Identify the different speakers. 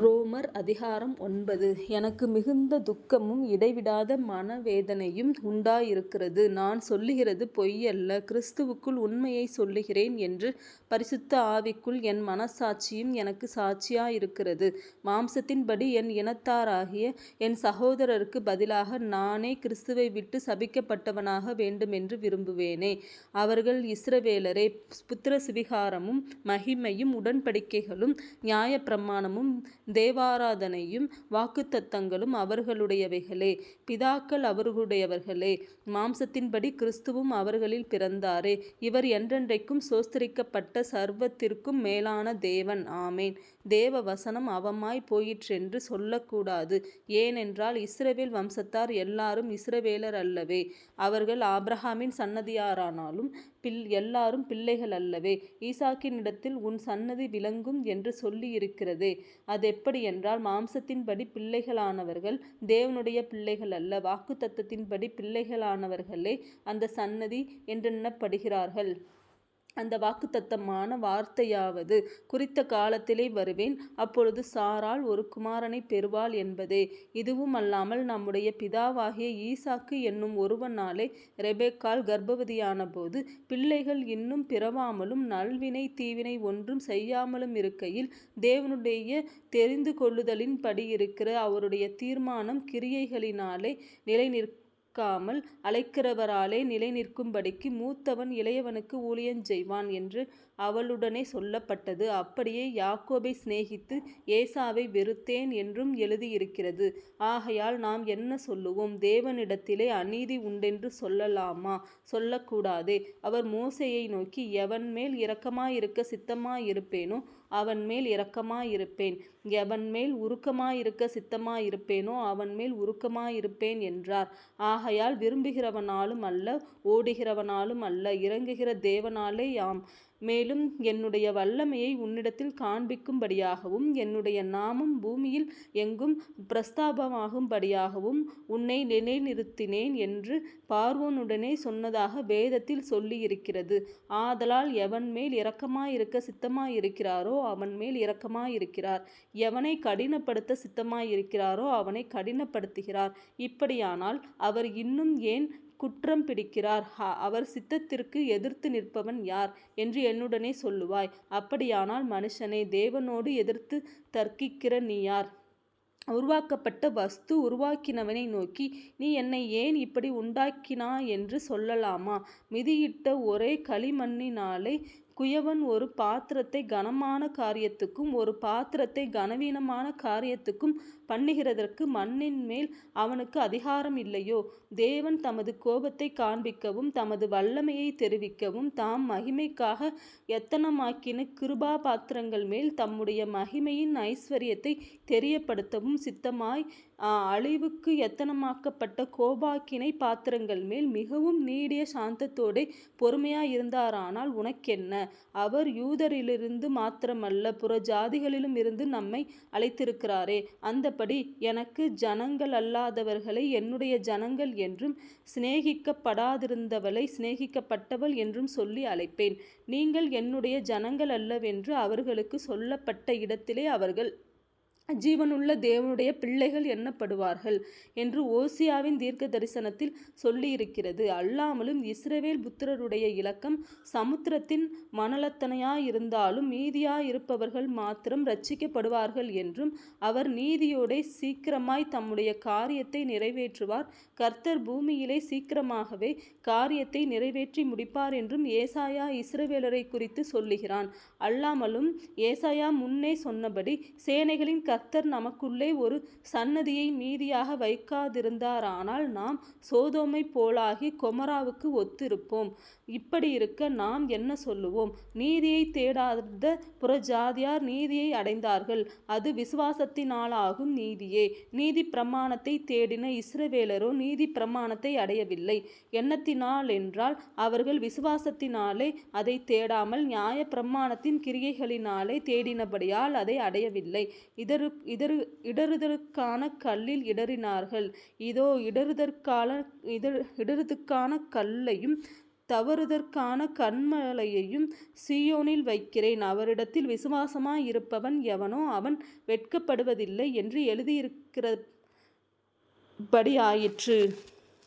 Speaker 1: ரோமர் அதிகாரம் ஒன்பது எனக்கு மிகுந்த துக்கமும் இடைவிடாத மனவேதனையும் உண்டாயிருக்கிறது. நான் சொல்லுகிறது பொய்யல்ல கிறிஸ்துவுக்குள் உண்மையை சொல்லுகிறேன் என்று பரிசுத்த ஆவிக்குள் என் மனசாட்சியும் எனக்கு சாட்சியாயிருக்கிறது. மாம்சத்தின்படி என் இனத்தாராகிய என் சகோதரருக்கு பதிலாக நானே கிறிஸ்துவை விட்டு சபிக்கப்பட்டவனாக வேண்டுமென்று விரும்புவேனே. அவர்கள் இஸ்ரவேலரே. புத்திர சுவிகாரமும் மகிமையும் உடன்படிக்கைகளும் நியாயப்பிரமாணமும் தேவாராதனையும் வாக்குத்தத்தங்களும் அவர்களுடையவைகளே. பிதாக்கள் அவர்களுடையவர்களே. மாம்சத்தின்படி கிறிஸ்துவும் அவர்களில் பிறந்தாரே. இவர் என்றென்றைக்கும் சோஸ்திரிக்கப்பட்ட சர்வத்திற்கும் மேலான தேவன். ஆமேன் தேவ வசனம் அவமாய் போயிற்றென்று சொல்லக்கூடாது. ஏனென்றால் இஸ்ரவேல் வம்சத்தார் எல்லாரும் இஸ்ரவேலர் அல்லவே அவர்கள் ஆப்ரஹாமின் சன்னதியாரானாலும் பில் எல்லாரும் பிள்ளைகள் அல்லவை ஈசாக்கின் ஈசாக்கினிடத்தில் உன் சன்னதி விளங்கும் என்று சொல்லியிருக்கிறதே. அதெப்படியென்றால் மாம்சத்தின்படி பிள்ளைகளானவர்கள் தேவனுடைய பிள்ளைகள் அல்ல வாக்கு தத்தத்தின்படி பிள்ளைகளானவர்களே அந்த சன்னதி என்றெண்ணப்படுகிறார்கள். அந்த வாக்குத்தத்தமான வார்த்தையாவது குறித்த காலத்திலே வருவேன் அப்பொழுது சாரால் ஒரு குமாரனைப் பெறுவாள் என்பதே. இதுவுமல்லாமல் நம்முடைய பிதாவாகிய ஈசாக்கு என்னும் ஒருவனாலே ரெபெக்காள் கர்ப்பவதியானபோது பிள்ளைகள் இன்னும் பிறவாமலும் நல்வினை தீவினை ஒன்றும் செய்யாமலும் இருக்கையில் தேவனுடைய தெரிந்து கொள்ளுதலின்படி இருக்கிற அவருடைய தீர்மானம் கிரியைகளினாலே நிலைநிற்காமல் அழைக்கிறவராலே நிலை நிற்கும்படிக்கு மூத்தவன் இளையவனுக்கு ஊழியஞ்செய்வான் என்று அவளுடனே சொல்லப்பட்டது. அப்படியே யாக்கோபை சிநேகித்து ஏசாவை வெறுத்தேன் என்றும் எழுதியிருக்கிறது. ஆகையால் நாம் என்ன சொல்லுவோம்? தேவனிடத்திலே அநீதி உண்டென்று சொல்லலாமா? சொல்லக்கூடாதே. அவர் மோசையை நோக்கி எவன்மேல் இரக்கமாயிருக்க சித்தமாயிருப்பேனோ அவன் மேல் இரக்கமாயிருப்பேன் எவன்மேல் உருக்கமாயிருக்க சித்தமாயிருப்பேனோ அவன்மேல் உருக்கமாயிருப்பேன் என்றார். ஆகையால் விரும்புகிறவனாலும் அல்ல ஓடுகிறவனாலும் அல்ல இறங்குகிற தேவனாலே யாம் மேலும் என்னுடைய வல்லமையை உன்னிடத்தில் காண்பிக்கும்படியாகவும் என்னுடைய நாமம் பூமியில் எங்கும் பிரஸ்தாபமாகும்படியாகவும் உன்னை நிலைநிறுத்தினேன் என்று பார்வோனுடனே சொன்னதாக வேதத்தில் சொல்லியிருக்கிறது. ஆதலால் எவன் மேல் இரக்கமாயிருக்க சித்தமாயிருக்கிறாரோ அவன்மேல் இரக்கமாயிருக்கிறார். எவனை கடினப்படுத்த சித்தமாயிருக்கிறாரோ அவனை கடினப்படுத்துகிறார். இப்படியானால் அவர் இன்னும் ஏன் குற்றம் பிடிக்கிறார்? அவர் சித்தத்திற்கு எதிர்த்து நிற்பவன் யார்? என்று என்னுடனே சொல்லுவாய். அப்படியானால் மனுஷனை தேவனோடு எதிர்த்து தர்க்கிக்கிற நீ யார்? உருவாக்கப்பட்ட வஸ்து உருவாக்கினவனை நோக்கி நீ என்னை ஏன் இப்படி உண்டாக்கினா என்று சொல்லலாமா? மிதியிட்ட ஒரே களிமண்ணினாலே குயவன் ஒரு பாத்திரத்தை கனமான காரியத்துக்கும் ஒரு பாத்திரத்தை கனவீனமான காரியத்துக்கும் பண்ணுகிறதற்கு மண்ணின்மேல் அவனுக்கு அதிகாரம் இல்லையோ? தேவன் தமது கோபத்தை காண்பிக்கவும் தமது வல்லமையை தெரிவிக்கவும் தாம் மகிமைக்காக எத்தனமாக்கின கிருபா பாத்திரங்கள் மேல் தம்முடைய மகிமையின் ஐஸ்வர்யத்தை தெரியப்படுத்தவும் சித்தமாய் அழிவுக்கு எத்தனமாக்கப்பட்ட கோபாக்கினை பாத்திரங்கள் மேல் மிகவும் நீடிய சாந்தத்தோடே பொறுமையாயிருந்தாரானால் உனக்கென்ன? அவர் யூதரிலிருந்து மாத்திரமல்ல புற ஜாதிகளிலும் இருந்து நம்மை அழைத்திருக்கிறாரே. அந்தப்படி எனக்கு ஜனங்களல்லாதவர்களை என்னுடைய ஜனங்கள் என்றும் சிநேகிக்கப்படாதிருந்தவளைச் சிநேகிக்கப்பட்டவள் என்றும் சொல்லி அழைப்பேன். நீங்கள் என்னுடைய ஜனங்களல்லவென்று அவர்களுக்குச் சொல்லப்பட்ட இடத்திலே அவர்கள் ஜீவனுள்ள தேவனுடைய பிள்ளைகள் எண்ணப்படுவார்கள் என்று ஓசியாவின் தீர்க்க தரிசனத்தில் சொல்லியிருக்கிறது. அல்லாமலும் இஸ்ரவேல் புத்திரருடைய இலக்கம் சமுத்திரத்தின் மணலத்தனையாயிருந்தாலும் மீதியாயிருப்பவர்கள் மாத்திரம் ரட்சிக்கப்படுவார்கள் என்றும் அவர் நீதியோடை சீக்கிரமாய் தம்முடைய காரியத்தை நிறைவேற்றுவார் கர்த்தர் பூமியிலே சீக்கிரமாகவே காரியத்தை நிறைவேற்றி முடிப்பார் என்றும் ஏசாயா இஸ்ரவேலரை குறித்து சொல்லுகிறான். அல்லாமலும் ஏசாயா முன்னே சொன்னபடி சேனைகளின் கர்த்தர் நமக்குள்ளே ஒரு சன்னதியை மீதியாக வைக்காதிருந்தாரானால் நாம் சோதோமை போலாகி கொமராவுக்கு ஒத்திருப்போம். இப்படியிருக்க நாம் என்ன சொல்லுவோம்? நீதியை தேடாத புறஜாதியார் நீதியை அடைந்தார்கள் அது விசுவாசத்தினாலாகும் நீதியே. நீதிப்பிரமாணத்தைத் தேடின இஸ்ரவேலரோ நீதிப்பிரமாணத்தை அடையவில்லை. என்னத்தினாலென்றால் அவர்கள் விசுவாசத்தினாலே அதை தேடாமல் நியாய பிரமாணத்தின் கிரியைகளினாலே தேடினபடியால் அதை அடையவில்லை. இடறுதலுக்கான கல்லில் இடறினார்கள். இதோ இடறுதற்கான கல்லையும் தவறுதற்கான கண்மலையையும் சீயோனில் வைக்கிறேன் அவரிடத்தில் விசுவாசமாய் இருப்பவன் எவனோ அவன் வெட்கப்படுவதில்லை என்று எழுதியிருக்கிறபடியாயிற்று